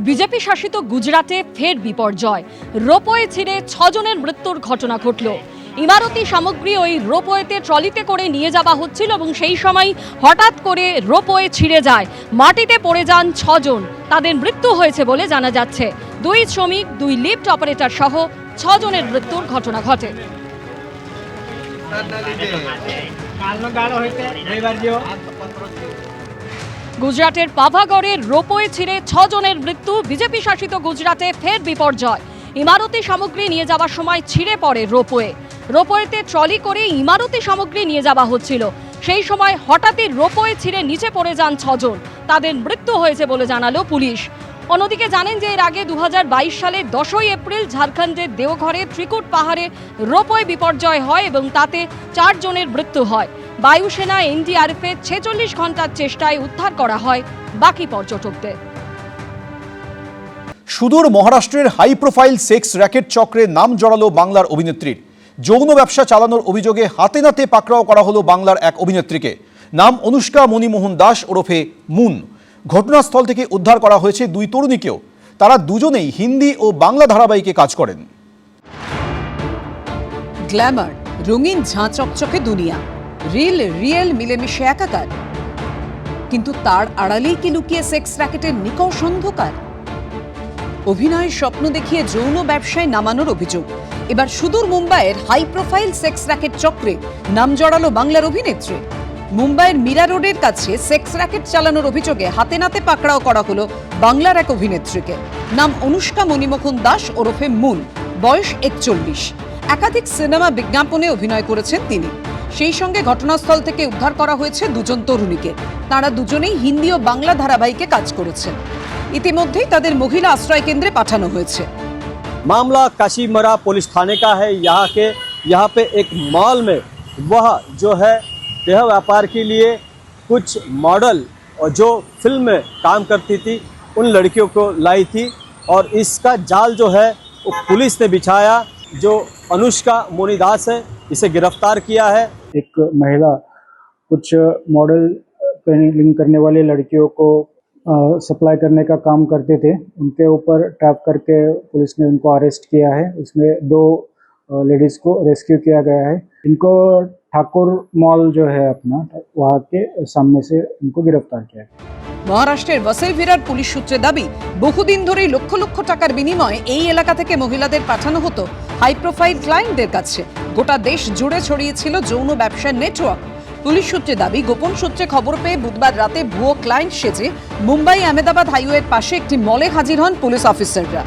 BJP শাসিত গুজরাটে ফের বিপর্যয় রোপওয়ে ছিঁড়ে ছজনের মৃত্যুর ঘটনা ঘটল ইমারতি সামগ্রী ওই রোপওয়েতে ট্রলিতে করে নিয়ে যাওয়া হচ্ছিল এবং সেই সময় হঠাৎ করে রোপওয়ে ছিঁড়ে যায় মাটিতে পড়ে যান ছজন তাদের মৃত্যু হয়েছে বলে জানা যাচ্ছে দুই শ্রমিক দুই লিফট অপারেটর সহ ছজনের মৃত্যুর ঘটনা ঘটে કાલનો ગાળો હોય તે રવિવાર જેવો গুজরাটের পাভাগড়ের রোপওয়ে ছিঁড়ে ছজনের মৃত্যু। বিজেপি শাসিত গুজরাটে ফের বিপর্যয়। ইমারতি সামগ্রী নিয়ে যাওয়ার সময় ছিঁড়ে পড়ে রোপওয়ে। রোপওয়েতে ট্রলি করে ইমারতি সামগ্রী নিয়ে যাওয়া হচ্ছিল। সেই সময় হঠাৎই রোপওয়ে ছিঁড়ে নিচে পড়ে যান ছজন। তাদের মৃত্যু হয়েছে বলে জানালো পুলিশ। অন্যদিকে জানেন যে এর আগে দু হাজার বাইশ সালে দশই এপ্রিল ঝাড়খণ্ডের দেওঘরে ত্রিকুট পাহাড়ে রোপওয়ে বিপর্যয় হয় এবং তাতে চারজনের মৃত্যু হয়। বায়ুসেনা এনডিআরএফের ছেচল্লিশ ঘণ্টার চেষ্টায় উদ্ধার করা হয় বাকি পর্যটকদের। সুদূর মহারাষ্ট্রের হাই প্রোফাইল সেক্স র্যাকেট চক্রে নাম জড়ালো বাংলার অভিনেত্রীর। যৌন ব্যবসা চালানোর অভিযোগে হাতে নাতে পাকড়াও করা হলো বাংলার এক অভিনেত্রীকে। নাম অনুষ্কা মণিমোহন দাস ওরফে মুন। ঘটনাস্থল থেকে উদ্ধার করা হয়েছে দুই তরুণীকেও। তারা দুজনেই হিন্দি ও বাংলা ধারাবাহিকে কাজ করেন। গ্ল্যামার রঙিন ঝাঁ চকচকে দুনিয়া। রিল, রিয়েল মিলেমিশে একাকার। কিন্তু তার আড়ালেই কি লুকিয়ে সেক্স র্যাকেটের নিকষ অন্ধকার? অভিনয়ের স্বপ্ন দেখিয়ে যৌন ব্যবসায় নামানোর অভিযোগ। এবার সুদূর মুম্বাইয়ের হাই প্রোফাইল সেক্স র্যাকেট চক্রে নাম জড়ালো বাংলার অভিনেত্রী। মুম্বাইয়ের মীরা রোডের কাছে সেক্স র্যাকেট চালানোর অভিযোগে হাতে নাতে পাকড়াও করা হলো বাংলার এক অভিনেত্রীকে। নাম অনুষ্কা মণিমোহন দাস ওরফে মুন বয়স একচল্লিশ। একাধিক সিনেমা বিজ্ঞাপনে অভিনয় করেছেন তিনি। সেই সঙ্গে ঘটনাস্থল থেকে উদ্ধার করা হয়েছে দুজন তরুণীকে তারা দুজনেই হিন্দি ও বাংলা ধারাবাহিকে কাজ করেছেন ইতিমধ্যেই তাদের মহিলা আশ্রয় কেন্দ্রে পাঠানো হয়েছে मामला काशीमरा पुलिस थाने का है यहाँ के यहाँ पे एक मॉल में वह जो है देह व्यापार के लिए कुछ मॉडल और जो फिल्म में काम करती थी उन लड़कियों को लाई थी और इसका जाल जो है वो पुलिस ने बिछाया जो अनुष्का मोनीदास है इसे गिरफ्तार किया है एक महिला कुछ मॉडल पेनिंग करने वाले लड़कियों को सप्लाई करने का काम करते थे। उनके ऊपर टैप करके पुलिस ने उनको अरेस्ट किया है। उसमें दो लेडीज़ को रेस्क्यू किया गया है। इनको ठाकुर मॉल जो है अपना वहाँ के सामने से इनको गिरफ्तार किया गया মহারাষ্ট্রের ওয়াসেভিরার পুলিশ সূত্রে দাবি বহুদিন ধরেই লক্ষ লক্ষ টাকার বিনিময়ে এই এলাকা থেকে মহিলাদের পাঠানো হতো হাই প্রোফাইল ক্লায়েন্টদের কাছে গোটা দেশ জুড়ে ছড়িয়েছিল যৌন ব্যবসার নেটওয়ার্ক পুলিশ সূত্রে দাবি গোপন সূত্রে খবর পেয়ে বুধবার রাতে ভুয়ো ক্লায়েন্ট সেজে মুম্বাই আহমেদাবাদ হাইওয়ের পাশে একটি মলে হাজির হন পুলিশ অফিসাররা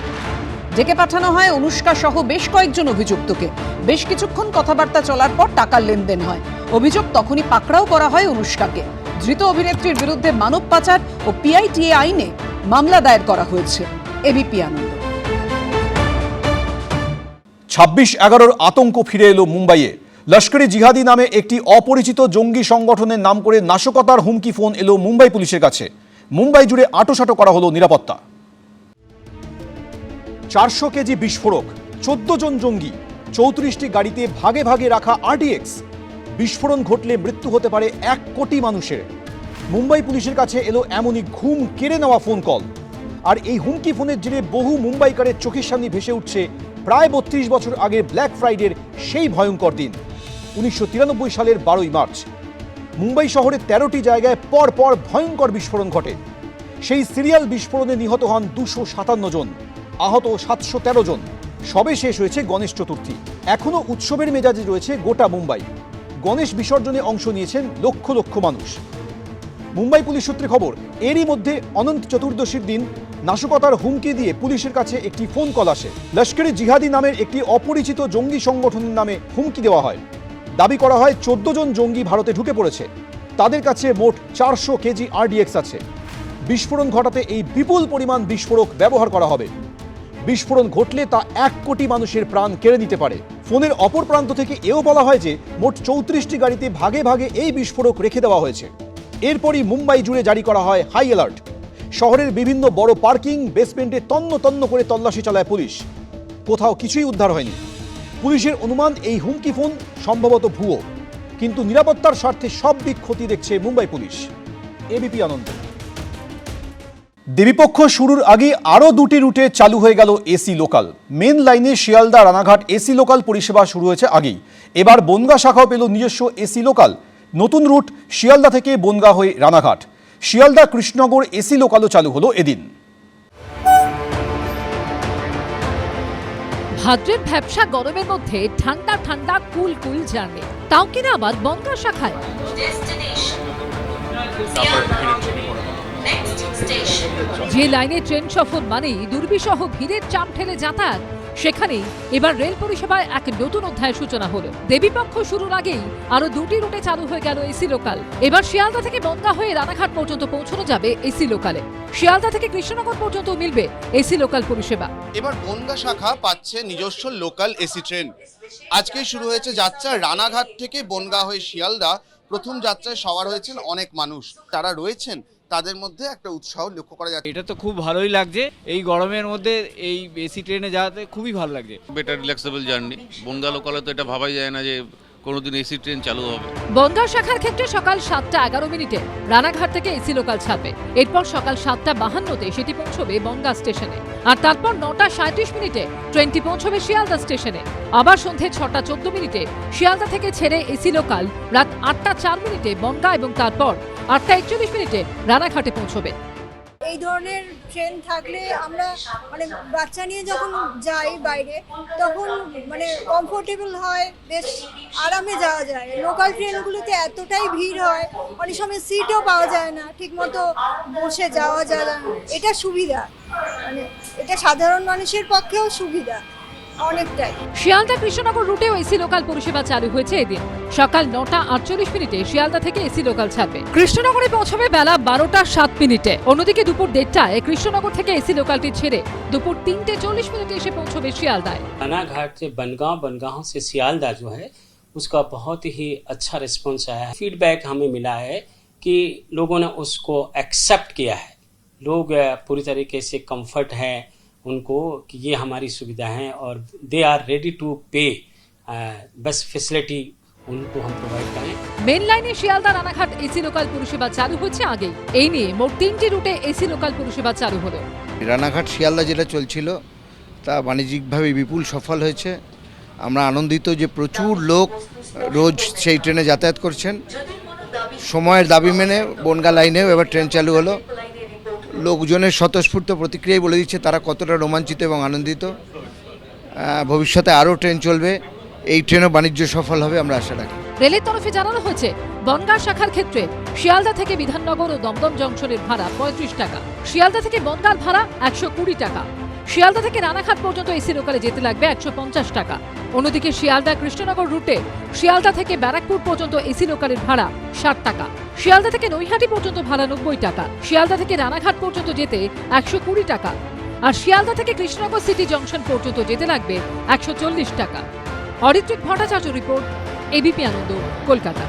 ডেকে পাঠানো হয় অনুষ্কা সহ বেশ কয়েকজন অভিযুক্তকে। বেশ কিছুক্ষণ কথাবার্তা চলার পর টাকার লেনদেন হয়। অভিযোগ তখনই পাকড়াও করা হয় অনুষ্কাকে। ধৃত অভিনেত্রীর বিরুদ্ধে মানব পাচার ও পিআইটিএ আইনে মামলা দায়ের করা হয়েছে। এবিপি আনন্দ। ছাব্বিশ এগারোর আতঙ্ক ফিরে এলো মুম্বাইয়ে। লস্করি জিহাদি নামে একটি অপরিচিত জঙ্গি সংগঠনের নাম করে নাশকতার হুমকি ফোন এলো মুম্বাই পুলিশের কাছে। মুম্বাই জুড়ে আটোসাটো করা হলো নিরাপত্তা। চারশো কেজি বিস্ফোরক, চোদ্দ জন জঙ্গি, চৌত্রিশটি গাড়িতে ভাগে ভাগে রাখা আরডিএক্স বিস্ফোরণ ঘটলে মৃত্যু হতে পারে এক কোটি মানুষের। মুম্বাই পুলিশের কাছে এলো এমনই ঘুম কেড়ে নেওয়া ফোন কল। আর এই হুমকি ফোনের জেরে বহু মুম্বাইকারের চোখের সামনে ভেসে উঠছে প্রায় বত্রিশ বছর আগের ব্ল্যাক ফ্রাইডের সেই ভয়ঙ্কর দিন, উনিশশো তিরানব্বই সালের বারোই মার্চ। মুম্বাই শহরের তেরোটি জায়গায় পর পর ভয়ঙ্কর বিস্ফোরণ ঘটে। সেই সিরিয়াল বিস্ফোরণে নিহত হন দুশো সাতান্ন জন। আহত সাতশো তেরো জন। সবে শেষ হয়েছে গণেশ চতুর্থী। এখনও উৎসবের মেজাজে রয়েছে গোটা মুম্বাই। গণেশ বিসর্জনে অংশ নিয়েছেন লক্ষ লক্ষ মানুষ। মুম্বাই পুলিশ সূত্রে খবর, এরই মধ্যে অনন্ত চতুর্দশীর দিন নাশকতার হুমকি দিয়ে পুলিশের কাছে একটি ফোন কল আসে। লস্করি জিহাদি নামের একটি অপরিচিত জঙ্গি সংগঠনের নামে হুমকি দেওয়া হয়। দাবি করা হয় চোদ্দ জন জঙ্গি ভারতে ঢুকে পড়েছে। তাদের কাছে মোট চারশো কেজি আরডিএক্স আছে। বিস্ফোরণ ঘটাতে এই বিপুল পরিমাণ বিস্ফোরক ব্যবহার করা হবে। বিস্ফোরণ ঘটলে তা এক কোটি মানুষের প্রাণ কেড়ে নিতে পারে। ফোনের অপর প্রান্ত থেকে এও বলা হয় যে, মোট চৌত্রিশটি গাড়িতে ভাগে ভাগে এই বিস্ফোরক রেখে দেওয়া হয়েছে। এরপরই মুম্বাই জুড়ে জারি করা হয় হাই অ্যালার্ট। শহরের বিভিন্ন বড় পার্কিং, বেসমেন্টে তন্ন তন্ন করে তল্লাশি চালায় পুলিশ। কোথাও কিছুই উদ্ধার হয়নি। পুলিশের অনুমান, এই হুমকি ফোন সম্ভবত ভুয়ো। কিন্তু নিরাপত্তার স্বার্থে সব দিক ক্ষতি দেখছে মুম্বাই পুলিশ। এবিপি আনন্দ। দেবীপক্ষ শুরুর আগে আরও দুটি রুটে চালু হয়ে গেল এসি লোকাল। মেন লাইনে শিয়ালদা রানাঘাট এসি লোকাল পরিষেবা শুরু হয়েছে আগেই। এবার বনগা শাখাও পেল নিজস্ব এসি লোকাল। নতুন রুট শিয়ালদা থেকে বনগা হয়ে রানাঘাট। শিয়ালদা কৃষ্ণনগর এসি লোকালও চালু হলো এদিন। ভাদ্রের ভ্যাবসা গরমের মধ্যে ঠান্ডা ঠান্ডা কুল কুল জার্নি তাও কিনা আবার বনগা শাখায়। যে লাইনে ট্রেন সফর মানেই দুর্বিসহ ভিড়ের চাপ ঠেলে যাতায়াত সেখানেই এবার রেল পরিষেবায় এক নতুন অধ্যায়ের সূচনা হলো। দেবীপক্ষ শুরুর আগেই আরও দুটি রুটে চালু হয়ে গেল এসি লোকাল। এবার শিয়ালদা থেকে বনগা হয়ে রানাঘাট পর্যন্ত পৌঁছানো যাবে এসি লোকালে। শিয়ালদা থেকে কৃষ্ণনগর পর্যন্ত মিলবে এসি লোকাল পরিষেবা। এবার বনগা শাখা পাচ্ছে নিজস্ব লোকাল এসি ট্রেন। আজকেই শুরু হয়েছে যাত্রা। রানাঘাট থেকে বনগা হয়ে শিয়ালদা প্রথম যাত্রায় সওয়ার হয়েছেন অনেক মানুষ। তারা রয়েছেন তাদের মধ্যে একটা উৎসাহ লক্ষ্য করা যাচ্ছে। এটা তো খুব ভালোই লাগছে। এই গরমের মধ্যে এই এসি ট্রেনে যাওয়াতে খুবই ভালো লাগছে। বেটার রিল্যাক্সেবল জার্নি বনগা লোকালে তো এটা ভাবাই যায় না যে কোনোদিন এসি ট্রেন চালু হবে। বনগা শাখার ক্ষেত্রে সকাল সাতটা এগারো মিনিটে রানাঘাট থেকে এসি লোকাল ছাড়বে এরপর সকাল সাতটা বাহান্নতে সেটি পৌঁছবে বনগা স্টেশনে। আর তারপর নটা সাঁত্রিশ মিনিটে ট্রেনটি পৌঁছবে শিয়ালদা স্টেশনে। আবার সন্ধে ছটা চোদ্দ মিনিটে শিয়ালদা থেকে ছেড়ে এসি লোকাল রাত আটটা চার মিনিটে বনগা এবং তারপর আটটা একচল্লিশ মিনিটে রানাঘাটে পৌঁছবে। এই ধরনের ট্রেন থাকলে আমরা মানে বাচ্চা নিয়ে যখন যাই বাইরে, তখন মানে কমফোর্টেবল হয়, বেশ আরামে যাওয়া যায়। লোকাল ট্রেনগুলোতে এতটাই ভিড় হয়, অনেক সময় সিটও পাওয়া যায় না, ঠিকমতো বসে যাওয়া যায় না। এটা সুবিধা। মানে এটা সাধারণ মানুষের পক্ষেও সুবিধা। অনেকটাই শিয়ালদা কৃষ্ণনগর রুটেও এসি লোকাল পরিষেবা চালু হয়েছে এদিন সকাল নটা আটচল্লিশ মিনিটে শিয়ালদা থেকে এসি লোকাল ছাড়বে কৃষ্ণনগরে পৌঁছবে বেলা বারোটা সাত মিনিটে অন্যদিকে দুপুর দেড়টায় কৃষ্ণনগর থেকে এসি লোকালটি ছেড়ে দুপুর তিনটে চল্লিশ মিনিটে এসে পৌঁছবে শিয়ালদায় रानाघाट से बनगांव बनगांव से सियालदा जो है उसका बहुत ही अच्छा रिस्पॉन्स आया है फीडबैक हमें मिला है कि लोगों ने उसको एक्सेप्ट किया है लोग अ, पूरी तरीके से कंफर्ट है उनको कि ये हमारी सुविधा है और दे आर रेडी टू पे बस फैसिलिटी उनको हम प्रोवाइड करें মেন লাইনে শিয়ালদা রানাঘাট এসি লোকাল পরিষেবা চালু হচ্ছে আগেই এই নিয়ে মোট তিনটি রুটে এসি লোকাল পরিষেবা চালু হলো রানাঘাট শিয়ালদা যেটা চলছিল তা বাণিজ্যিকভাবে বিপুল সফল হয়েছে আমরা আনন্দিত যে প্রচুর লোক রোজ সেই ট্রেনে যাতায়াত করছেন সময়ের দাবি মেনে বনগা লাইনেও এবার ট্রেন চালু হলো লোকজনের স্বতঃস্ফূর্ত প্রতিক্রিয়াই বলে দিচ্ছে, তারা কতটা রোমাঞ্চিত এবং আনন্দিত। ভবিষ্যতে আরও ট্রেন চলবে, এই ট্রেনও বাণিজ্য সফল হবে, আমরা আশা রাখি। রেলের তরফে জানানো হয়েছে, বনগাঁ শাখার ক্ষেত্রে শিয়ালদা থেকে বিধাননগর ও দমদম জংশনের ভাড়া পঁয়ত্রিশ টাকা, শিয়ালদা থেকে বনগাঁর ভাড়া একশো কুড়ি টাকা। শিয়ালদা থেকে রানাঘাট পর্যন্ত এসি লোকালে যেতে লাগবে একশো পঞ্চাশ টাকা। অন্যদিকে শিয়ালদা কৃষ্ণনগর রুটে শিয়ালদা থেকে ব্যারাকপুর পর্যন্ত এসি লোকালের ভাড়া ষাট টাকা। শিয়ালদা থেকে নৈহাটি পর্যন্ত ভাড়া নব্বই টাকা। শিয়ালদা থেকে রানাঘাট পর্যন্ত যেতে একশো কুড়ি টাকা। আর শিয়ালদা থেকে কৃষ্ণনগর সিটি জংশন পর্যন্ত যেতে লাগবে একশো চল্লিশ টাকা। Aritrik Bhattacharya report ABP Ananda, Kolkata.